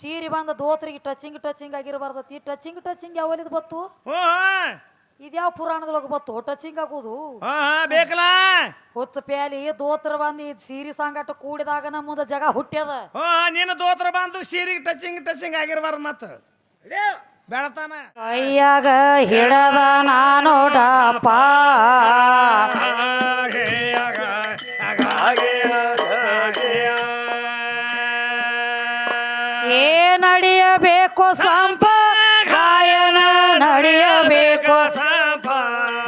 ಸೀರೆ ಬಂದ ದೋತ್ರಿಗೆ ಟಚಿಂಗ್ ಟಚಿಂಗ್ ಆಗಿರಬಾರ್ದತಿ ಟಚಿಂಗ್ ಟಚಿಂಗ್ ಯಾವಲಿದ್ ಬತ್ತು? ಹ್ಞೂ ಇದ್ಯಾವ ಪುರಾಣದೊಳಗೆ ಬತ್ತು? ಟಚಿಂಗ್ ಆಗೋದು ಬೇಕಲ್ಲ? ಹುಚ್ಚ ಪ್ಯಾಲಿ ದೋತ್ರ ಬಂದು ಈ ಸೀರೆ ಸಂಗಟ ಕೂಡಿದಾಗ ನಮ್ಮ ಮುಂದೆ ಜಗ ಹುಟ್ಟ್ಯದ ಹ್ಞೂ ನೀನು ದೋತ್ರ ಬಂದು ಸೀರಿ ಟಚಿಂಗ್ ಟಚಿಂಗ್ ಆಗಿರಬಾರ್ದು ಮತ್ತೆ. ಬೆಳತಾನ. ಕೈಯಾಗ ಹಿಡದ ನಾನು ಡಪ್ಪ ನಡೆಯಬೇಕು ಸಂಪ. ಗಾಯನ ನಡೆಯಬೇಕು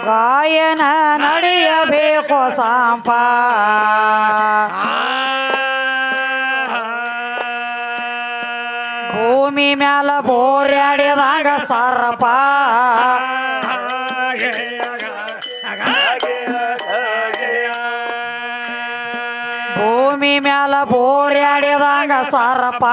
ಗಾಯನ ನಡೆಯಬೇಕು ಸಂಪ. ಭೂಮಿ ಮ್ಯಾಲ ಬೋರ್ಯಾಡಿದಾಗ ಸರ್ಪ. ಭೂಮಿ ಮ್ಯಾಲ ಬೋರ್ಯಾಡಿದಾಗ ಸರ್ಪ.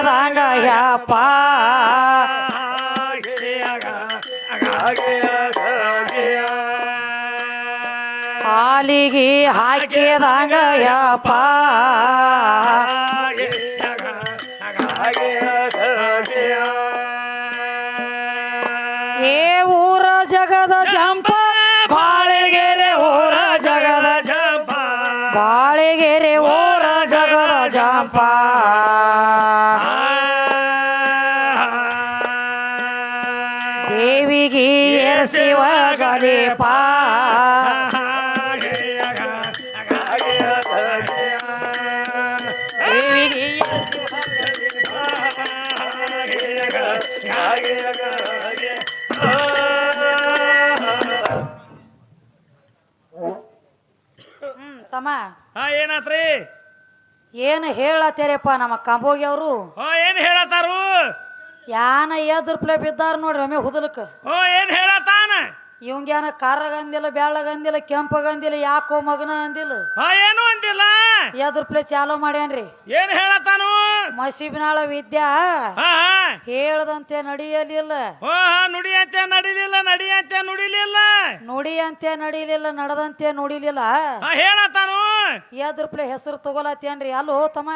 ಹಾಕಿದಂಗ ಯಪ್ಪ ಹಾಲಿಗೆ ಹಾಕಿದಂಗ ಹ್ಮ್ ತಮ್ಮ. ಹಾ ಏನಾತ್ರಿ? ಏನು ಹೇಳತ್ತೇರಪ್ಪ ನಮ್ಮ ಕಂಬೋಗಿ ಅವರು? ಹಾ ಏನ್ ಹೇಳತ್ತಾರು? ಯಾನ ಎದ್ರ ಪ್ಲೇ ಬಿದ್ದಾರ ನೋಡ್ರಿ ಒಮ್ಮೆ ಹುದಲಕ್ಕ ಹೋ ಏನ್ ಹೇಳತ್ತಾನ ಇವಂಗ್ಯಾನ ಕರ್ರಗಂದಿಲ್ಲ ಬ್ಯಾಳಗಂದಿಲ್ಲ ಕೆಂಪಗಂದಿಲ್ಲ ಯಾಕೋ ಮಗನ ಅಂದಿಲ್ಲ. ಹಾ ಏನು ಅಂದಿಲ್ಲ. ಎದ್ರ ಪ್ಲೇ ಚಾಲೋ ಮಾಡ್ಯಾನ್ರಿ. ಏನ್ ಹೇಳತಾನು ಮಸೀಬಿನಾಳ ವಿದ್ಯಾ ಹೇಳದಂತೆ ನಡೆಯಲಿಲ್ಲ. ನುಡಿಯಂತೆ ನಡಿಲಿಲ್ಲ ನಡಿಯಂತೆ ನುಡಿಲಿಲ್ಲ. ನುಡಿಯಂತೆ ನಡಿಲಿಲ್ಲ ನಡೆದಂತೆ ನುಡಿಲಿಲ್ಲ. ಹೇಳತಾನು ಹೇಳತ್ತಾನು? ಎದ್ರ ಪ್ಲೇ ಹೆಸರು ತಗೋಲತ್ತೇನ್ರಿ. ಅಲ್ಲೋ ತಮ್ಮ.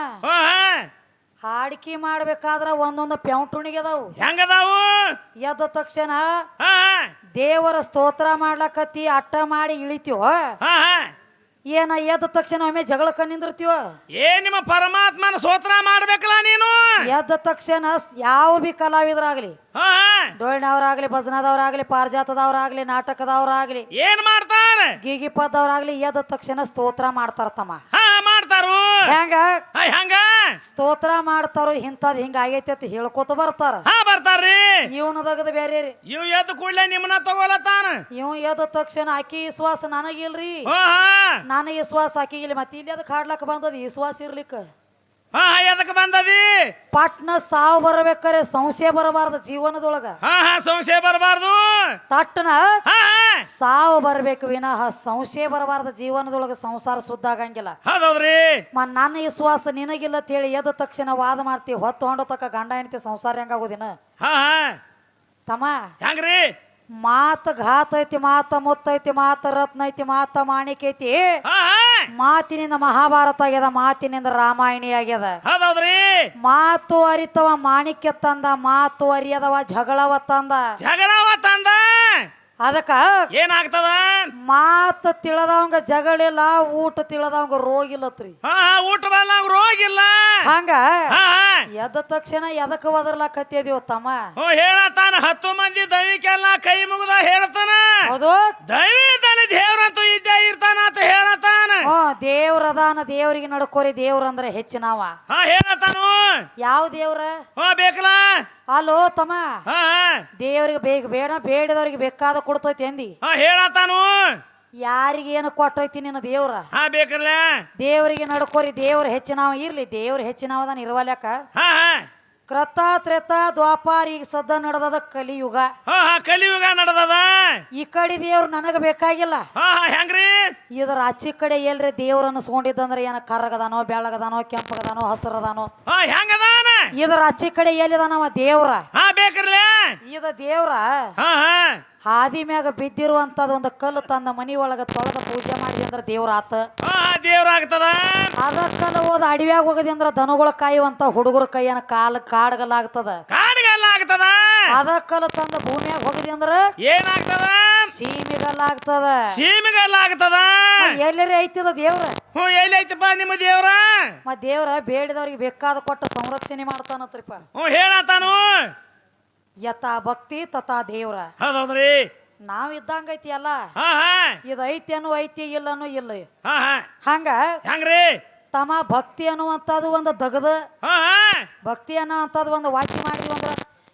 ಹಾಡಿಕೆ ಮಾಡ್ಬೇಕಾದ್ರ ಒಂದೊಂದು ಪ್ಯಾಂಟುಣಿಗೆ ಅದಾವು. ಹೆಂಗದಾವು? ಎದ್ದ ತಕ್ಷಣ ದೇವರ ಸ್ತೋತ್ರ ಮಾಡ್ಲಕತ್ತಿ ಅಟ್ಟ ಮಾಡಿ ಇಳಿತೀವ ಏನ ಎದ್ದ ತಕ್ಷಣ ಒಮ್ಮೆ ಜಗಳಕ್ಕ ನಿಂದಿರ್ತೀವ ಏ ನಿಮ್ಮ ಪರಮಾತ್ಮನ ಸ್ತೋತ್ರ ಮಾಡ್ಬೇಕಲ್ಲ ನೀನು? ಎದ್ದ ತಕ್ಷಣ ಯಾವ ಬಿ ಕಲಾವಿದರಾಗ್ಲಿ ಡೊಳ್ಳಿನವ್ರಾಗ್ಲಿ ಭಜನದವ್ರಾಗ್ಲಿ ಪಾರ್ಜಾತದವ್ರಾಗ್ಲಿ ನಾಟಕದವ್ರಾಗ್ಲಿ ಏನ್ ಮಾಡ್ತಾರ? ಗೀಗಿಪದವ್ರಾಗ್ಲಿ ಎದ್ದ ತಕ್ಷಣ ಸ್ತೋತ್ರ ಮಾಡ್ತಾರ ತಮ್ಮ. ಮಾಡ್ತಾರು. ಹೆಂಗ? ಹಾ ಹೆಂಗ? ಸ್ತೋತ್ರ ಮಾಡ್ತಾರೋ ಇಂಥದ್ ಹಿಂಗ ಆಗೈತಿ ಅಂತ ಹೇಳ್ಕೊತ ಬರ್ತಾರ. ಹಾ ಬರ್ತಾರ್ರಿ. ಇವನದಗದ ಬೇರೆ ರೀ. ಇವ್ ಎದ್ದು ಕೂಡ್ಲೆ ನಿಮ್ಮನ್ನ ತಗೋಲತ್ತಾನ ಇವ್ ಎದ್ದ ತಕ್ಷಣ ಆಕಿ ವಿಶ್ವಾಸ ನನಗಿಲ್ರಿ. ಹಾ ಹಾ ನನಗೆ ವಿಶ್ವಾಸ ಆಕಿಗಿಲ್ಲ ಮತ್ತೆ ಇಲ್ಲಿ ಅದಕ್ಕೆ ಹಾಡ್ಲಕ್ ಬಂದದ ವಿಶ್ವಾಸ ಇರ್ಲಿಕ್ಕ. ಹಾ ಬಂದದಿ? ಪಟ್ನ ಸಾವು ಬರ್ಬೇಕಾರೆ ಸಂಶಯ ಬರಬಾರ್ದು ಜೀವನದೊಳಗ. ಹಾ ಹಾ ಸಂಶಯ ಬರಬಾರ್ದು. ತಟ್ಟನ ಹಾ ಸಾವು ಬರ್ಬೇಕು ವಿನಃ ಸಂಶಯ ಬರಬಾರ್ದು ಜೀವನದೊಳಗ ಸಂಸಾರ ಸುದ್ದ ಆಗಂಗಿಲ್ಲ. ಹೌದೌದ್ರಿ? ಮ ನನ್ನ ವಿಶ್ವಾಸ ನಿನಗಿಲ್ಲ ಅಂತೇಳಿ ಎದ್ದ ತಕ್ಷಣ ವಾದ ಮಾಡ್ತಿ ಹೊತ್ತು ಹೊಂಡ ತಕ್ಕ ಗಂಡ ಹೆಂಡತಿ ಸಂಸಾರ ಹೆಂಗಾಗೋದಿನ ಹಾ ಹಾ. ತಮ್ಮ ಹೆಂಗ್ರಿ? ಮಾತ ಘಾತ ಐತಿ ಮಾತ ಮುತ್ತೈತಿ ಮಾತ ರತ್ನ ಐತಿ ಮಾತ ಮಾಣಿಕ ಐತಿ. ಹಾ ಹಾ. ಮಾತಿನಿಂದ ಮಹಾಭಾರತ ಆಗ್ಯದ ಮಾತಿನಿಂದ ರಾಮಾಯಣಿ ಆಗ್ಯದ. ಹೌದೌದ್ರಿ? ಮಾತು ಅರಿತವ ಮಾಣಿಕ್ಯ ತಂದ ಮಾತು ಅರಿಯದವ ಜಗಳವ ತಂದ. ಜಗಳವ ತಂದ? ಅದಕ್ಕ ಏನಾಗ್ತದ? ಮಾತ ತಿಳದವಂಗ ಜಗಳಿಲ್ಲ ಊಟ ತಿಳದವಂಗ ರೋಗ ಇಲ್ಲತ್ರಿ. ಹಾ ಹಾ ಊಟ ಬಲ್ಲ ರೋಗಿಲ್ಲ ಹಂಗ ಎದ್ದ ತಕ್ಷಣ ಎದಕ್ಕೆ ಒದರ್ಲಾಕತ್ತಿದೀವ ತಮ್ಮ? ಹೇಳತಾನ ಹತ್ತು ಮಂದಿ ದೈವಿಕೆಲ್ಲ ಕೈ ಮುಗಿದ ಹೇಳ್ತಾನ. ಹೌದು? ದೈವದಲ್ಲಿ ದೇವ್ರಂತೂ ಇದ್ದೇ ಇರ್ತಾನ ಅಂತ ಹೇಳತಾನ. ದೇವ್ರದಾನ ದೇವ್ರಿಗೆ ನಡ್ಕೋರಿ ದೇವ್ರಂದ್ರೆ ಹೆಚ್ಚಿನವ ಹಾ ಹೇಳತ್ತಾನು ಯಾವ ದೇವ್ರ? ಹಾ ಬೇಕಲ್ಲ? ಅಲೋ ತಮ್ಮ. ಹಾ ದೇವ್ರಿಗೆ ಬೇಗ ಬೇಡ ಬೇಡದವ್ರಿಗೆ ಬೇಕಾದ ಕೊಡ್ತೈತಿ ಅಂದಿ. ಹಾ ಹೇಳತ್ತಾನು. ಯಾರಿಗೇನು ಕೊಟ್ಟೈತಿ ನಿನ್ನ ದೇವ್ರ? ಹಾ ಬೇಕಲ್ಲ. ದೇವರಿಗೆ ನಡ್ಕೋರಿ ದೇವ್ರ ಹೆಚ್ಚಿನವ ಇರ್ಲಿ ದೇವ್ರ ಹೆಚ್ಚಿನವದಾನ ಇರುವಲ್ಯಾಕ. ಹಾ ಹಾ. ಕ್ರತ ತ್ರೇತ ದ್ವಾಪಾರ ಈಗ ಸದ್ದ ನಡೆದದ ಕಲಿಯುಗ. ಹಾ ಹಾ ಕಲಿಯುಗ ನಡೆದದ. ಈ ಕಡೆ ದೇವ್ರು ನನಗ ಬೇಕಾಗಿಲ್ಲ. ಹಾ ಹಾ ಹೆಂಗ್ರಿ? ಇದ್ರ ಆಚಿ ಕಡೆ ಎಲ್ರಿ ದೇವ್ರ ಅನ್ಸ್ಕೊಂಡಿದ್ದಂದ್ರೆ ಏನ ಕರ್ರಗದಾನೋ ಬೆಳಗದಾನೋ ಕೆಂಪಗದಾನೋ ಹಸಿರದಾನೋ. ಹಾ ಹೆಂಗದಾನ? ಇದ್ರ ಆಚಿ ಕಡೆ ಎಲ್ಲಿದಾನವ ದೇವ್ರ? ಹಾ ಇದ ದೇವ್ರ ಹಾ ಹಾ. ಹಾದಿ ಮ್ಯಾಗ ಬಿದ್ದಿರುವಂತದ ಒಂದು ಕಲ್ಲು ತನ್ನ ಮನಿ ಒಳಗ ತೊಳೆದ ಪೂಜೆ ಮಾಡಿ ಅಂದ್ರ ದೇವ್ರ ಆತ. ದೇವ್ರ ಆಗ್ತದ. ದೇವ್ರಾಗ್ತದ ಅದ ಕಲ್ಲು ಹೋದ ಅಡವ್ಯಾಗ ಹೋಗದಿ ಅಂದ್ರ ದನಗಳ ಕಾಯುವಂತ ಹುಡುಗರ ಕೈಯನ ಕಾಲ ಕಾಡ್ಗಲಾಗ್ತದ ಕಾಡಗಲ್ಲಾಗ್ತದ. ಆಗ್ತದ ಅದ ಕಲ್ಲು ತಂದ ಭೂಮಿಯಾಗ ಹೋಗದಿ ಅಂದ್ರ ಏನಾಗ್ತದ? ಸೀಮಿಗಲ್ಲಾಗ್ತದ. ಸೀಮಿಗಲ್ಲಾಗ್ತದ. ಆಗ್ತದ ಎಲ್ಲರೇ ಐತಿದ ದೇವ್ರ? ಹ್ಞೂ ಎಲ್ಲಿ ಐತಪ್ಪ ನಿಮ್ಮ ದೇವ್ರ? ಮತ್ ದೇವ್ರ ಬೇಡಿದವ್ರಿಗೆ ಬೇಕಾದ ಕೊಟ್ಟ ಸಂರಕ್ಷಣೆ ಮಾಡ್ತಾನತ್ರಿಪ್ಪ. ಹ್ಞೂ ಹೇಳತಾನು. ಯಥಾ ಭಕ್ತಿ ತಥಾ ದೇವ್ರ. ಹೌದೌದ್ರಿ? ನಾವ್ ಇದ್ದಂಗೈತಿ ಅಲ್ಲ. ಹಾ ಹಾ. ಇದು ಐತಿ ಅನ್ನು ಐತಿ ಇಲ್ಲನು ಇಲ್ಲ. ಹಾ ಹಾ. ಹಂಗ ಹೆಂಗ್ರಿ? ತಮ್ಮ ಭಕ್ತಿ ಅನ್ನುವಂಥದ್ದು ಒಂದು ದಗದ. ಹಾ ಹಾ. ಭಕ್ತಿ ಅನ್ನುವಂಥದ್ದು ಒಂದು ವಾಕ್ಯ ಮಾಡಿದ್ವಿ ಅಂದ್ರ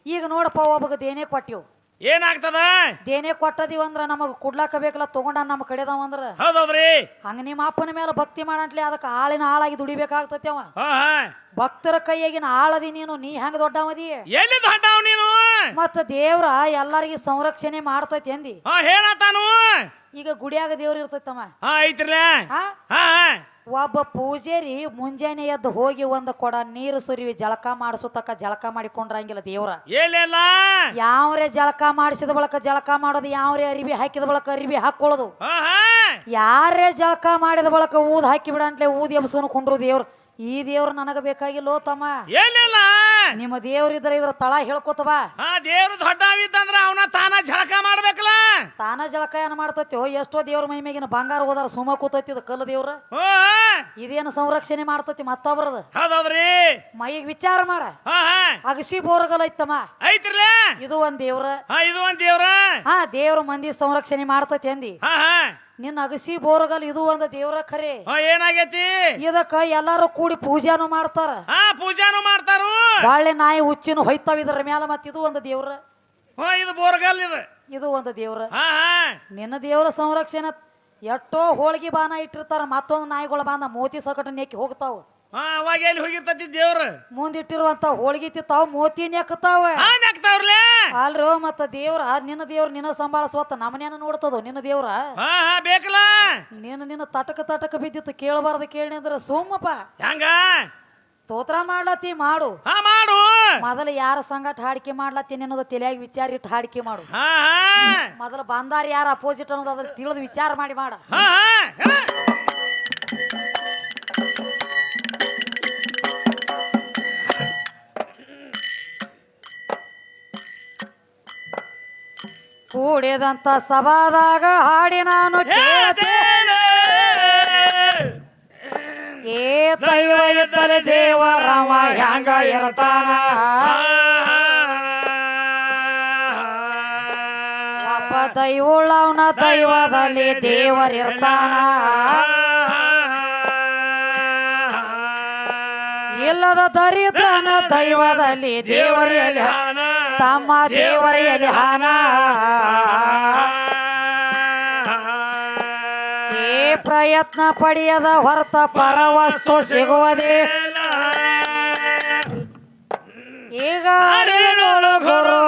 ಈಗ ನೋಡಪ್ಪ ಒಬ್ಬಗದ ಏನೇ ಕೊಟ್ಟಿವ್. ಏನಾಗ್ತದ? ದೇನೆ ಕೊಟ್ಟದಿವ ಅಂದ್ರ ನಮಗ ಕುಡ್ಲಾಕ ಬೇಕಲ್ಲ ತಗೊಂಡ ನಮ್ಮ ಕಡೆದವ ಅಂದ್ರ. ಹೌದೌದ್ರಿ? ಹಂಗ ನಿಮ್ಮ ಅಪ್ಪನ ಮೇಲೆ ಭಕ್ತಿ ಮಾಡಂಟ್ಲಿ ಅದಕ್ಕೆ ಆಳಿನ ಆಳಾಗಿ ದುಡಿಬೇಕಾಗ್ತತಿ ಅವ. ಭಕ್ತರ ಕೈಯಾಗಿನ ಆಳದಿ ನೀನು ನೀ ಹೆಂಗ ದೊಡ್ಡವದಿ? ಎಲ್ಲಿ ದೊಡ್ಡವ ನೀನು? ಮತ್ತ ದೇವ್ರ ಎಲ್ಲರಿಗೂ ಸಂರಕ್ಷಣೆ ಮಾಡ್ತೈತಿ ಅಂದಿ. ಹೇಳತಾನು ಈಗ ಗುಡಿಯಾಗ ದೇವ್ರ ಇರ್ತೈತಮ್ಮ ಐತ್ರಲ್ಲ ಒಬ್ಬ ಪೂಜಾರಿ ಮುಂಜಾನೆ ಎದ್ದು ಹೋಗಿ ಒಂದು ಕೊಡ ನೀರು ಸುರಿವಿ ಜಳಕ ಮಾಡಿಸುತ್ತಕ ಜಳಕ ಮಾಡಿಕೊಂಡ್ರಂಗಿಲ್ಲ ದೇವ್ರ. ಏನಿಲ್ಲ ಯಾವ್ರೆ ಜಳಕ ಮಾಡಿಸಿದ ಬಳಕ ಜಳಕ ಮಾಡೋದು ಯಾವ್ರೆ ಅರಿವಿ ಹಾಕಿದ ಬಳಕ ಅರಿವಿ ಹಾಕೊಳ್ಳೋದು? ಯಾರೇ ಜಳಕ ಮಾಡಿದ ಬಳಕ ಊದ್ ಹಾಕಿ ಬಿಡಂಟ್ಲೆ ಊದ್ ಎಬ್ಸೋನು ಕುಂಡ್ರು ದೇವ್ರ. ಈ ದೇವ್ರ ನನಗ ಬೇಕಾಗಿಲ್ಲೋ ತಮ್ಮ. ಎಲ್ಲೆಲ್ಲ ನಿಮ್ಮ ದೇವ್ರಿದ್ರ ಇದ್ರ ತಳ ಹೇಳ್ಕೊತ ಬಾ. ಹಾ ದೇವ್ರು ದೊಡ್ಡವಿದ್ದಂದ್ರ ಅವನ ತಾನ ಝಳಕ ಮಾಡ್ಬೇಕಲ್ಲ? ತಾನ ಜಳಕ ಏನ್ ಮಾಡ್ತೈತೋ ಎಷ್ಟೋ ದೇವ್ರ ಮೈಮೇಗಿನ ಬಂಗಾರ ಹೋದಾರ ಸುಮ ಕೂತೈತಿ ಇದು ಕಲ್ಲು ದೇವ್ರ. ಹೋ ಇದೇನು ಸಂರಕ್ಷಣೆ ಮಾಡ್ತೈತಿ ಮತ್ತೊಬ್ರದ? ಹೌದೌದ್ರಿ. ಮೈಗ್ ವಿಚಾರ ಮಾಡ. ಹಾ ಹಾ. ಅಗಸಿ ಬೋರ್ಗಲ್ ಐತಮ್ಮ. ಐತ್ರಲ್ಲ ಇದು ಒಂದ್ ದೇವ್ರ. ಹಾ ಇದು ಒಂದ್ ದೇವ್ರ? ಹಾ ದೇವ್ರ ಮಂದಿ ಸಂರಕ್ಷಣೆ ಮಾಡ್ತೈತಿ ಅಂದಿ. ಹಾ ಹಾ. ನಿನ್ನ ಅಗಸಿ ಬೋರ್ಗಲ್ ಇದು ಒಂದು ದೇವ್ರ ಖರೆ ಹಾ ಏನಾಗೈತಿ? ಇದಕ್ಕ ಎಲ್ಲಾರು ಕೂಡಿ ಪೂಜಾನು ಮಾಡ್ತಾರ. ಹಾ ಪೂಜಾನು ಮಾಡ್ತಾರ. ಬಾಳೆ ನಾಯಿ ಹುಚ್ಚಿನ ಹೊಯ್ತಾವ ಇದ್ರ ಮ್ಯಾಲ ಮತ್ತ ಇದು ಒಂದು ದೇವ್ರ. ಹಾ ಇದು ಬೋರ್ಗಲ್ ಇದು. ಇದು ಒಂದು ದೇವ್ರ. ಹಾ ಹಾ. ನಿನ್ನ ದೇವ್ರ ಸಂರಕ್ಷಣೆ ಎಷ್ಟೋ ಹೋಳಿಗೆ ಬಾನ ಇಟ್ಟಿರ್ತಾರ ಮತ್ತೊಂದು ನಾಯಿಗಳ ಬಾಂದ ಮೋತಿ ಸಕಟ ನೆಕ್ಕಿ ಹೋಗ್ತಾವ. ಹಾ ಅವಾಗ ಎಲ್ಲಿ ಹೋಗಿರ್ತತಿ ದೇವ್ರ? ಮುಂದಿಟ್ಟಿರುವಂತ ಹೋಳಿಗೆ ತಿತ್ತಾವ ಮೋತಿ ನೆಕ್ತಾವ ಹಾ ನೆಕ್ತಾವ್ರಲೇ? ಅಲ್ರೋ ಮತ್ತ ದೇವ್ರ ನಿನ್ನ ದೇವ್ರ ನಿನ್ನ ಸಂಭಾಳಿಸ್ವತ್ತ ನಮ್ಮನೇನ ನೋಡ್ತದ ನಿನ್ನ ದೇವ್ರ? ಹಾ ಹಾ ಬೇಕಲ್ಲ? ನೀನು ನಿನ್ನ ತಟಕ ತಟಕ ಬಿದ್ದಿತ್ತು ಕೇಳಬಾರ್ದು ಕೇಳಿ ಅಂದ್ರೆ ಸೋಮಪ್ಪ ಹೆಂಗ? ಸ್ತೋತ್ರ ಮಾಡ್ಲತ್ತಿ ಮಾಡು. ಹಾ ಮಾಡು. ಮೊದಲು ಯಾರ ಸಂಗಟ ಹಾಡಿಕೆ ಮಾಡ್ಲತ್ತೀನಿ ಅನ್ನೋದು ತಲೆಯಾಗಿ ವಿಚಾರ ಇಟ್ಟು ಹಾಡಿಕೆ ಮಾಡು. ಹಾ ಹಾ. ಮೊದಲು ಬಂದಾರ ಯಾರ ಅಪೋಸಿಟ್ ಅನ್ನೋದು ಅದ್ರ ತಿಳಿದು ವಿಚಾರ ಮಾಡಿ ಮಾಡ. ಹಾ ಹಾ. ಕೂಡಿದಂತ ಸಭಾದಾಗ ಹಾಡಿ ನಾನು ಏ ದೈವ ಇದ್ದರೆ ದೇವ ರಾಮ ಹ್ಯಾಂಗ ಇರ್ತಾನ? ಒಬ್ಬ ದೈವಳ್ಳವನ ದೈವದಲ್ಲಿ ದೇವರಿರ್ತಾನ ಇಲ್ಲದ ದರಿದ್ರನ ದೈವದಲ್ಲಿ ದೇವರಲ್ಲಿ ತಮ್ಮ ದೇವರ ಹಾನ ಏ ಪ್ರಯತ್ನ ಪಡೆಯದ ಹೊರತ ಪರವಸ್ತು ಸಿಗುವುದೇ ಈಗ ಗುರು.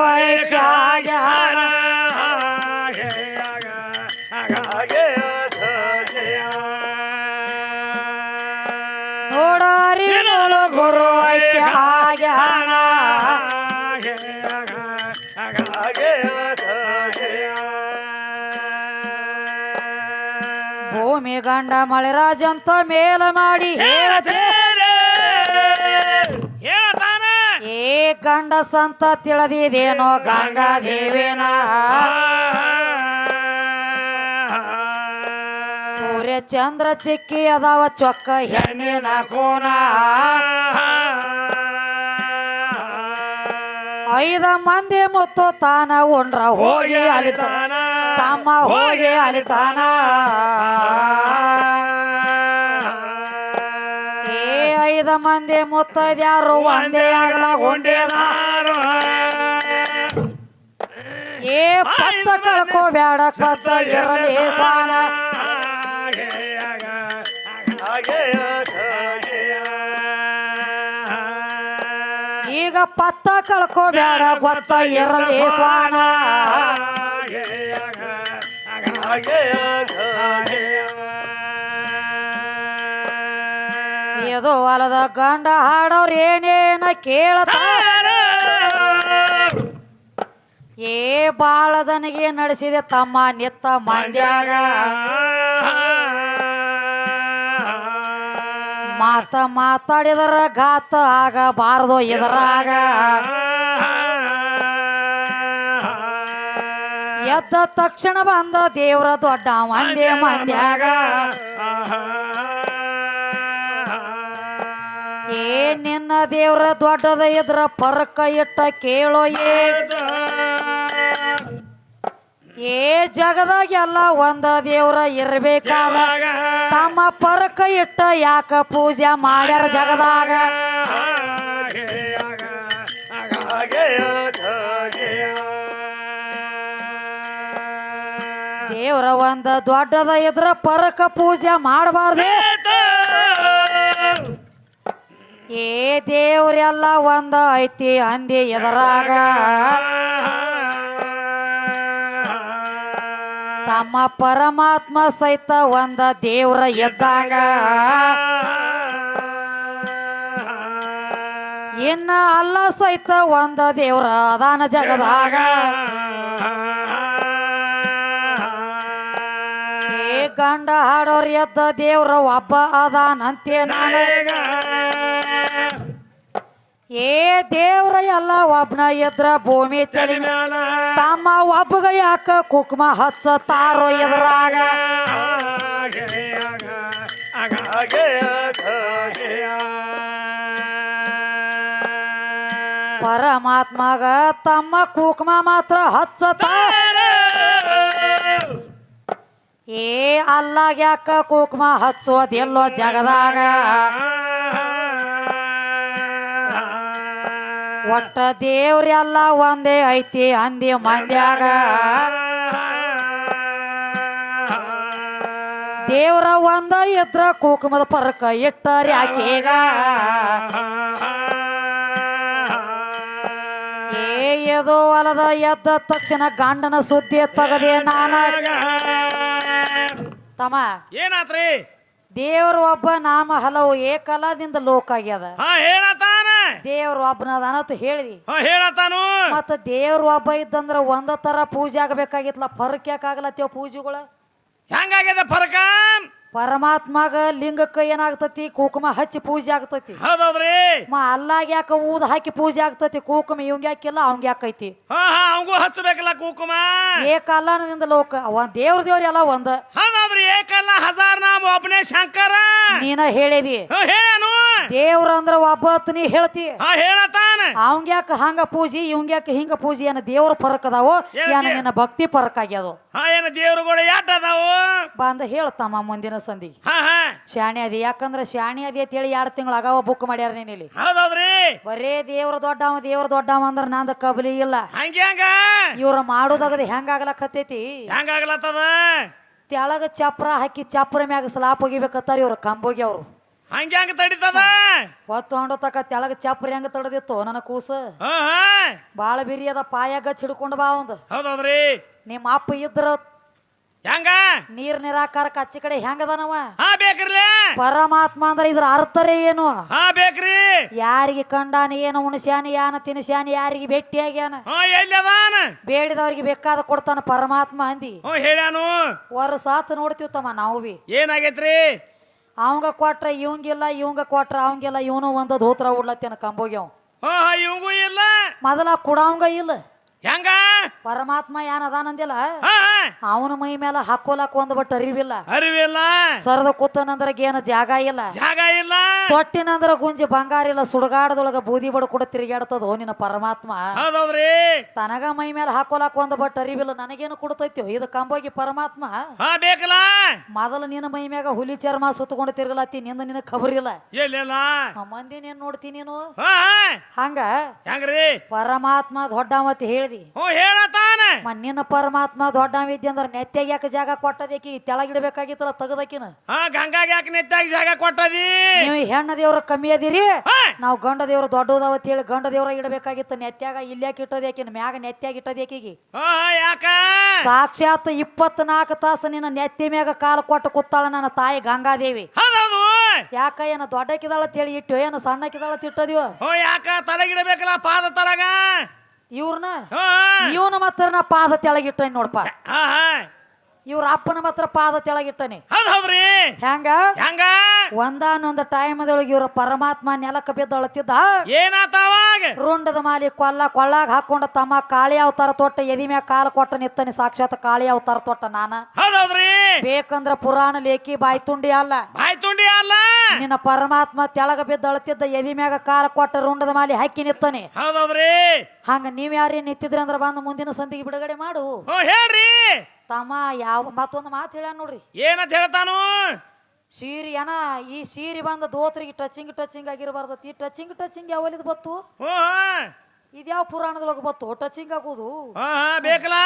ಗಂಡ ಮಳೆರಾಜ್ ಅಂತ ಮೇಲ ಮಾಡಿ ಏ ಗಂಡ ಸಂತ ತಿಳಿದಿದೇನೋ ಗಂಗಾ ದೇವೇನ ಸೂರ್ಯ ಚಂದ್ರ ಚಿಕ್ಕಿ ಅದಾವ ಚೊಕ್ಕ ಹೆಣ್ಣಿನ ಕೋನ. ಐದ ಮಂದಿ ಮುತ್ತು ತಾನ ಉಂಡ್ರ ಹೋಗಿ ಅಲಿತಾನ. ತಮ್ಮ ಹೋಗಿ ಅಲಿತಾನ. ಏ ಐದ ಮಂದಿ ಮುತ್ತದ್ಯಾರು ಒಂದೇ ಆಗಲ ಗುಂಡೇದ ಏ ಪತ್ತ ಕಳ್ಕೋಬೇಡ ಕತ್ತ ಇರಲಿ ಸಾನ ಈಗ ಪತ್ತ ಕಳ್ಕೋಬೇಡ ಗೊತ್ತ ಇರಲಿ ಸ್ವಾನ. ಇದು ಹೊಲದ ಗಂಡ ಹಾಡೋರ್ ಏನೇನ ಕೇಳತಾರ ಏ ಬಾಳದನಿಗೆ ನಡೆಸಿದೆ ತಮ್ಮ ನಿತ್ತ ಮಂದ್ಯಾಗ ಮಾತ ಮಾತಾಡಿದರ ಗಾತ ಆಗಬಾರದು ಇದರಾಗ ಎದ್ದ ತಕ್ಷಣ ಬಂದ ದೇವ್ರ ದೊಡ್ಡ ಮಂದಿ ಮಂದ್ಯಾಗ ಏ ನಿನ್ನ ದೇವ್ರ ದೊಡ್ಡದ ಇದ್ರ ಪರಕ ಇಟ್ಟ ಕೇಳೋ ಏ. ಏ ಜಗದಾಗೆಲ್ಲ ಒಂದ ದೇವ್ರ ಇರ್ಬೇಕಾದ ತಮ್ಮ ಪರಕ ಇಟ್ಟ ಯಾಕ ಪೂಜೆ ಮಾಡ್ಯಾರ ಜಗದಾಗ? ದೇವ್ರ ಒಂದ ದೊಡ್ಡದ ಇದ್ರ ಪರಕ ಪೂಜೆ ಮಾಡಬಾರ್ದು. ಏ ದೇವ್ರೆಲ್ಲ ಒಂದ ಐತಿ ಅಂದಿ ಎದರಾಗ? ತಮ್ಮ ಪರಮಾತ್ಮ ಸಹಿತ ಒಂದ ದೇವ್ರ ಎದ್ದಾಗ ಇನ್ನ ಅಲ್ಲ ಸಹಿತ ಒಂದ ದೇವ್ರ ಅದಾನ ಜಗದಾಗ. ಗಂಡ ಹಾಡೋರ್ ಎದ್ದ ದೇವ್ರ ಒಬ್ಬ ಅದಾನಂತೆ ನಾನು. ಏ ದೇವ್ರ ಎಲ್ಲ ಒಬ್ನ ಎದ್ರ ಭೂಮಿ ತಲೆ ತಮ್ಮ ಒಬ್ಬಗ ಯಾಕ ಕುಕ್ಮ ಹಚ್ಚ ತಾರೋ ಎದ್ರಾಗ? ಪರಮಾತ್ಮಗ ತಮ್ಮ ಕುಕ್ಮ ಮಾತ್ರ ಹಚ್ಚತ ಏ ಅಲ್ಲಾಗ ಯಾಕ ಕುಕ್ಮ ಹಚ್ಚೋದಿಲ್ಲೋ ಜಗದಾಗ? ಒಟ್ಟ ದೇವ್ರೆಲ್ಲ ಒಂದೇ ಐತಿ ಅಂದಿ ಮಂದ್ಯಾಗ. ದೇವ್ರ ಒಂದ ಇದ್ರ ಕುಕುಮದ ಪರಕ ಇಟ್ಟರ ಯಾಕೀಗ? ಏ ಎದು ಹೊಲದ ಎದ್ದ ತಕ್ಷಣ ಗಂಡನ ಸುದ್ದಿ ತಗದೆ ನಾನ. ತಮ್ಮ ಏನಾತ್ರಿ? ದೇವ್ರ ಒಬ್ಬ ನಾಮ ಹಲವು ಏಕಲದಿಂದ ಲೋಕ ಆಗ್ಯದ. ಹೇಳತಾನ ದೇವ್ರ ಒಬ್ಬನದ ಅನ್ನತ್ ಹೇಳಿದಿ. ಹೇಳತಾನು ಮತ್ತ ದೇವ್ರ ಒಬ್ಬ ಇದ್ದಂದ್ರ ಒಂದ ತರ ಪೂಜೆ ಆಗಬೇಕಾಗಿತ್ಲ ಫರಕ್ ಯಾಕೆ ಆಗ್ಲತ್ತೇವ ಪೂಜೆಗಳ? ಹೆಂಗಾಗ್ಯದ ಫರಕ ಪರಮಾತ್ಮಗ ಲಿಂಗಕ್ಕ ಏನಾಗ್ತತಿ ಕುಕುಮ ಹಚ್ಚಿ ಪೂಜೆ ಆಗ್ತತಿ. ಹೌದೌದ್ರಿ. ಮ ಅಲ್ಲಾಗ ಯಾಕ ಊದ ಹಾಕಿ ಪೂಜೆ ಆಗ್ತತಿ ಕುಕುಮ ಇವಂಗ ಯಾಕಿಲ್ಲ ಅವಂಗ ಯಾಕೈತಿ? ಹಾ ಹಾ ಅವಂಗೂ ಹಚ್ಚಬೇಕಲ್ಲ ಕುಕುಮ. ಏಕಲ್ಲನದಿಂದ ಲೋಕ ಅವ ದೇವ್ರ ದೇವ್ರ ಎಲ್ಲ ಒಂದ. ಹೌದೌದ್ರಿ ಏಕಲ್ಲ ಹಜಾರ್ ನಾಮ ಒಬ್ಬನೇ ಶಂಕರ. ನೀನ ಹೇಳಿದಿ. ಹಾ ಹೇಳನು? ದೇವ್ರ ಅಂದ್ರ ಒಬ್ಬ ನೀ ಹೇಳ್ತಿ. ಹಾ ಹೇಳತಾನ. ಅವಂಗ ಯಾಕ ಹಂಗ ಪೂಜಿ ಇವಂಗ ಯಾಕ ಹಿಂಗ ಪೂಜಿ ಏನ ದೇವ್ರ ಫರಕ್ ಅದಾವೋ ಏನ್ ನಿನ್ನ ಭಕ್ತಿ ಫರಕ್ ಆಗ್ಯದ. ಹಾ ಏನ ದೇವ್ರುಗಳು ಯಾಟ್ ಅದಾವು? ಬಂದ ಹೇಳ್ತಮ್ಮ ಮುಂದಿನ ಸಂದಿಗೆ. ಹಾ ಹಾ. ಶಾಣೆ ಅದಿ ಯಾಕಂದ್ರ ಶಾಣಿ ಅದಿ ಅಂತ ಹೇಳಿ ಎರಡು ತಿಂಗಳು ಆಗಾವ ಬುಕ್ ಮಾಡ್ಯಾರ ನೀನ್ ಇಲ್ಲಿ. ಹೌದೌದ್ರಿ. ಬರೇ ದೇವ್ರ ದೊಡ್ಡವ ದೇವ್ರ ದೊಡ್ಡವ ಅಂದ್ರ ನಂದ ಕಬಲಿ ಇಲ್ಲ. ಹಂಗೆ ಹಂಗ. ಇವ್ರ ಮಾಡೋದಾಗದ ಹೆಂಗಾಗ್ಲಕತ್ತೈತಿ ಹೆಂಗಾಗ್ಲತ್ತದ ತೆಳಗ ಚಪ್ರ ಹಾಕಿ ಚಪ್ರ ಮ್ಯಾಗ ಸ್ಲಾಪ್ ಹೋಗಿಬೇಕತ್ತಾರ ಇವ್ರ ಕಂಬೋಗಿ ಅವ್ರು. ಹಂಗೆ ಹಂಗ ತಡಿತದ? ಹೊತ್ತು ಹೊಂಡೋ ತಕ ತೆಳಗ ಚಪ್ರಿ ಹಂಗ ತಡದಿತ್ತು ನನ್ನ ಕೂಸ. ಹಾ ಹಾ. ಬಾಳ ಬಿರಿ ಅದ ಪಾಯಾಗ ಹಿಡ್ಕೊಂಡು ಬಾ ಒಂದು ಹೌದೌದ್ರಿ? ನಿಮ್ಮ ಅಪ್ಪ ಇದ್ರ ಹೆಂಗ? ನೀರ್ ನಿರಾಕಾರಕ್ಕೆ ಅಚ್ಚಿ ಕಡೆ ಹೆಂಗದನವ ಹಾ ಪರಮಾತ್ಮ ಅಂದ್ರೆ ಇದ್ರ ಅರ್ಥರೇ ಏನು? ಹಾ ಬೇಕ್ರಿ. ಯಾರಿಗೆ ಕಂಡಾನ ಏನು ಉಣಸ್ಯಾನ ಯಾನ ತಿನ್ಸ್ಯಾನ ಯಾರಿಗೆ ಭೇಟಿಯಾಗ್ಯಾನ ಹಾ ಎಲ್ಲಿ ಅದಾನ? ಬೇಡಿದವ್ರಿಗೆ ಬೇಕಾದ ಕೊಡ್ತಾನ ಪರಮಾತ್ಮ ಅಂದಿ. ಹ್ಞೂ ಹೇಳ್ಯಾನು. ವರ್ಷಾತ್ ನೋಡ್ತೀವಿ ತಮ್ಮ ನಾವು ಬಿ. ಏನಾಗೈತ್ರಿ? ಅವಂಗ ಕೊಟ್ರ ಇವಂಗಿಲ್ಲ ಇವಂಗ ಕೊಟ್ರ ಅವಂಗಿಲ್ಲ ಇವನು ಒಂದು ಧೋತ್ರ ಉಡ್ಲತ್ತೇನ ಕಂಬೋಗ್ಯವ್. ಇವಂಗೂ ಇಲ್ಲ. ಮೊದಲ ಕುಡಾವಂಗ ಇಲ್ಲ. ಹೆಂಗ? ಪರಮಾತ್ಮ ಏನದಾನಂದಿಲ್ಲ ಅವನ ಮೈ ಮೇಲೆ ಹಾಕೋಲಾಕ ಒಂದ್ ಬಟ್ ಅರಿವಿಲ್ಲ. ಅರಿವಿಲ್ಲ. ಸರದ ಕೂತನಂದ್ರ ಏನ ಜಾಗ ಇಲ್ಲ. ಜಾಗ ಇಲ್ಲ. ತೊಟ್ಟಿನಂದ್ರ ಗುಂಜಿ ಬಂಗಾರ ಇಲ್ಲ ಸುಡಗಾಡದೊಳಗ ಬೂದಿ ಬಡ ಕೂಡ ತಿರುಗಾಡ್ತದ ನಿನ್ನ ಪರಮಾತ್ಮ. ಹೌದೌದ್ರಿ. ತನಗ ಮೈ ಮೇಲೆ ಹಾಕೋಲಾಕ ಒಂದ್ ಬಟ್ ಅರಿವಿಲ್ಲ ನನಗೇನು ಕೊಡ್ತೈತಿ ಇದು ಕಂಬೋಗಿ ಪರಮಾತ್ಮ. ಹಾ ಬೇಕಲ್ಲ. ಮೊದಲು ನಿನ್ನ ಮೈ ಮ್ಯಾಗ ಹುಲಿ ಚರ್ಮ ಸುತ್ತಕೊಂಡು ತಿರ್ಗಲತ್ತಿ ನಿಂದ ನಿನ್ನ ಖಬರ್ ಇಲ್ಲ. ಎಲ್ಲಿಲ್ಲ ಆ ಮಂದಿ ನೀನ್? ನೋಡ್ತೀನಿ ನೀನು ಹಂಗ ಹೆಂಗ್ರಿ? ಪರಮಾತ್ಮ ದೊಡ್ಡವತಿ ಹೇಳ್ದಿ. ಹ್ಞೂ ಹೇಳ್ತಾನ ಮಣ್ಣಿನ ಪರಮಾತ್ಮ ದೊಡ್ಡವಿದ್ಯ ಅಂದ್ರೆ ನೆತ್ತಾಗ ಯಾಕೆ ಜಾಗ ಕೊಟ್ಟದೇಕಿ ತೆಳಗಿಡ್ಬೇಕಾಗಿತ್ತಲ್ಲ ತೆಗದಕಿನ. ಹಾ ಗಂಗಾಗ ಯಾಕೆ ನೆತ್ತಾಗಿ ಜಾಗ ಕೊಟ್ಟದಿ? ನೀವು ಹೆಣ್ಣ ದೇವ್ರ ಕಮ್ಮಿ ಅದಿರಿ. ನಾವು ಗಂಡ ದೇವ್ರ ದೊಡ್ಡದಾವ ಹೇಳಿ ಗಂಡ ದೇವ್ರ ಇಡಬೇಕಾಗಿತ್ತು. ನೆತ್ಯಾಗ ಇಲ್ಯಾಕೆ ಇಟ್ಟದೇಕಿನ ಮ್ಯಾಗ ನೆತ್ತಾಗ ಇಟ್ಟದೇಕಿಗೆ ಯಾಕ? ಸಾಕ್ಷಾತ್ ಇಪ್ಪತ್ನಾಲ್ಕು ತಾಸು ನಿನ್ನ ನೆತ್ತಿ ಮ್ಯಾಗ ಕಾಲು ಕೊಟ್ಟು ಕೂತಾಳ ನನ್ನ ತಾಯಿ ಗಂಗಾದೇವಿ. ಯಾಕ ಏನು ದೊಡ್ಡಕ್ಕಿದಾಳ ಹೇಳಿ ಇಟ್ಟು ಏನು ಸಣ್ಣಕ್ಕಿದಾಳ ತಿಟ್ಟದಿವ ಹೋ ಯಾಕ? ತಳಗಿಡಬೇಕಲ್ಲ ಪಾದ ತಳಗ? ಇವ್ರನ್ನ ಹಾ ಇವನ ಮಾತ್ರ ನಾ ಪಾದ ತೆಳಗಿಟ್ಟ ನೋಡ್ಪ ಹಾ ಹಾ. ಇವ್ರ ಅಪ್ಪನ ಮಾತ್ರ ಪಾದ ತೆಳಗಿಟ್ಟನಿ. ಹೌದ್ ಹೌದ್ರಿ. ಹೆಂಗ ಹೆಂಗ ಒಂದಾನೊಂದು ಟೈಮದೊಳಗೆ ಇವ್ರ ಪರಮಾತ್ಮ ನೆಲಕ್ಕೆ ಬಿದ್ದ ಅಳತಿದ್ದ ರುಂಡದ ಮಾಲಿ ಕೊಲ್ಲ ಕೊಳ್ಳಾಗ ಹಾಕೊಂಡ ತಮ್ಮ ಕಾಳಿ ಅವತಾರ ತೊಟ್ಟ ಎದಿ ಮ್ಯಾಗ ಕಾಲು ಕೊಟ್ಟ ನಿತ್ತನಿ ಸಾಕ್ಷಾತ್ ಕಾಳಿ ಅವತಾರ ತೊಟ್ಟ ನಾನ. ಹೌದ್ ಹೌದ್ರಿ. ಬೇಕಂದ್ರ ಪುರಾಣ ಲೇಖಿ ಬಾಯ್ ತುಂಡಿ ಅಲ್ಲ. ಬಾಯ್ ತುಂಡಿ ಅಲ್ಲ? ನಿನ್ನ ಪರಮಾತ್ಮ ತೆಳಗ ಬಿದ್ದ ಅಳತಿದ್ದ ಎದಿ ಮ್ಯಾಗ ಕಾಲ ಕೊಟ್ಟ ರುಂಡದ ಮಾಲಿ ಹಾಕಿ ನಿತ್ತನಿ. ಹೌದ್ರಿ. ಹಂಗ ನೀವ್ ಯಾರೇ ನಿಂತಿದ್ರಿ ಅಂದ್ರ ಬಂದು ಮುಂದಿನ ಸಂದಿಗೆ ಬಿಡುಗಡೆ ಮಾಡು. ಹೇಳ್ರಿ. ತಮ್ಮ ಯಾವ ಮತ್ತೊಂದು ಮಾತು ಹೇಳ್ಯಾನ ನೋಡ್ರಿ. ಏನಂತ ಹೇಳ್ತಾನು? ಸೀರೆ ಏನ ಈ ಸೀರೆ ಬಂದ ದೋತ್ರಿಗೆ ಟಚಿಂಗ್ ಟಚಿಂಗ್ ಆಗಿರಬಾರ್ದು. ಈ ಟಚಿಂಗ್ ಟಚಿಂಗ್ ಯಾವಲ್ಲಿದ್ ಬತ್ತು? ಇದ್ಯಾವ ಪುರಾಣದೊಳಗೆ ಬತ್ತು? ಟಚಿಂಗ್ ಆಗೋದು. ಬೇಕಲ್ಲ?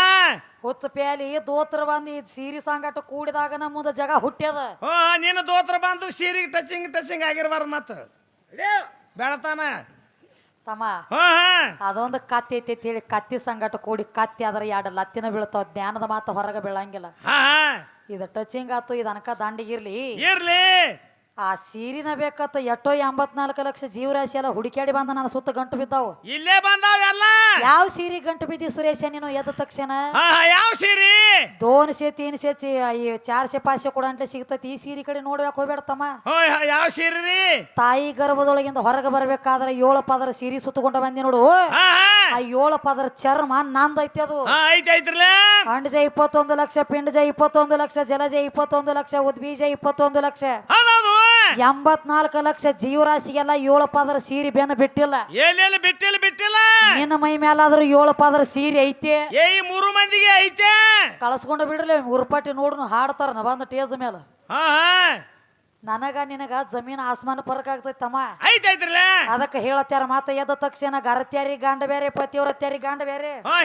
ಹುಚ್ಚ ಪ್ಯಾಲಿ ದೋತ್ರ ಬಂದು ಈ ಸೀರೆ ಸಂಗಟ ಕೂಡಿದಾಗ ನಮ್ಮ ಮುಂದೆ ಜಗ ಹುಟ್ಟ್ಯದ. ನೀನು ನಿನ್ನ ದೋತ್ರ ಬಂದು ಸೀರಿಗೆ ಟಚಿಂಗ್ ಟಚಿಂಗ್ ಆಗಿರಬಾರ್ದು ಮತ್ತೆ. ಬೆಳತಾನ ತಮ್ಮ. ಹೋ ಹಾ. ಅದೊಂದು ಕತ್ತಿ ಐತಿ ಅಂತ ಹೇಳಿ ಕತ್ತಿ ಸಂಗಟ ಕೂಡಿ ಕತ್ತಿ ಆದ್ರೆ ಎರಡು ಲತ್ತಿನ ಬೀಳ್ತಾವ ಜ್ಞಾನದ ಮಾತು ಹೊರಗೆ ಬೀಳಂಗಿಲ್ಲ. ಹಾ ಹಾ. ಇದು ಟಚಿಂಗ್ ಆತು ಇದು ಅನಕ ದಂಡಿಗಿರ್ಲಿ ಇರ್ಲಿ. ಆ ಸೀರಿನ ಬೇಕತ್ತ ಎಟ್ಟೋ ಎಂಬತ್ನಾಲ್ಕು ಲಕ್ಷ ಜೀವರಾಶಿ ಎಲ್ಲ ಹುಡುಕ್ಯಾಡಿ ಬಂದ ನನ್ನ ಸುತ್ತ ಗಂಟು ಬಿದ್ದಾವು. ಇಲ್ಲೇ ಬಂದಾವೆಲ್ಲ ಯಾವ ಸೀರಿ ಗಂಟು ಬಿದ್ದಿ ಸುರೇಶ ನೀನು ಎದ್ದ ತಕ್ಷಣ? ಯಾವ ಸೀರಿ? ದೋನ್ ಸೇತಿ ತೀನ್ ಸೇತಿ ಈ ಚಾರ್ಸೆ ಪಾಸೆ ಕೂಡ ಅಂಟ್ಲೆ ಸಿಗ್ತತಿ. ಈ ಸೀರೆ ಕಡೆ ನೋಡ್ಬೇಕು ಹೋಗ್ಬೇಡ ತಮ್ಮ ಯಾವ ಸೀರಿ ತಾಯಿ ಗರ್ಭದೊಳಗಿಂದ ಹೊರಗೆ ಬರ್ಬೇಕಾದ್ರೆ ಏಳು ಪದರ ಸೀರೆ ಸುತ್ತಕೊಂಡ ಬಂದಿ ನೋಡು. ಆ ಏಳು ಪದರ ಚರ್ಮ ನಂದೈತಿ ಅದು. ಅಂಡ್ ಜೈ ಇಪ್ಪತ್ತೊಂದು ಲಕ್ಷ ಪಿಂಡಜ ಇಪ್ಪತ್ತೊಂದು ಲಕ್ಷ ಜಲಜ ಇಪ್ಪತ್ತೊಂದು ಲಕ್ಷ ಉದ್ಬೀಜ ಇಪ್ಪತ್ತೊಂದು ಲಕ್ಷ. ಎಂಬತ್ನಾಲ್ಕು ಲಕ್ಷ ಜೀವರಾಶಿಗೆಲ್ಲ ಏಳು ಪದರ ಸೀರೆ ಬೆನ್ನ ಬಿಟ್ಟಿಲ್ಲ. ಎಲ್ಲೆಲ್ಲಿ ಬಿಟ್ಟಿಲ್ಲ ಬಿಟ್ಟಿಲ್ಲ? ನಿನ್ನ ಮೈ ಮೇಲಾದ್ರೂ ಏಳು ಪದರ ಸೀರೆ ಐತೆ. ಏ ಈ ಮೂರು ಮಂದಿಗೆ ಐತೆ? ಕಳ್ಸ್ಕೊಂಡು ಬಿಡ್ರಿ ಉರುಪಟ್ಟಿ ನೋಡ್ನು ಹಾಡ್ತಾರ ನ ಬಂದ ಟೇಜ್ ಮೇಲೆ ಹಾ ಹಾ. ನನಗ ನಿನಗ ಜಮೀನ್ ಆಸ್ಮಾನ ಫರಕ್ ಆಗ್ತೈತಿ ತಮ್ಮ. ಐತೆ ಐತ್ರಲ್ಲ ಅದಕ್ಕೆ ಹೇಳತ್ಯಾರ ಮಾತ ಎದ್ದ ತಕ್ಷಣ ಗರತ್ಯಾರಿ ಗಂಡ ಬೇರೆ ಪತಿಯವ್ರತ್ಯಾರಿ ಗಂಡ ಬೇರೆ ಹಾ.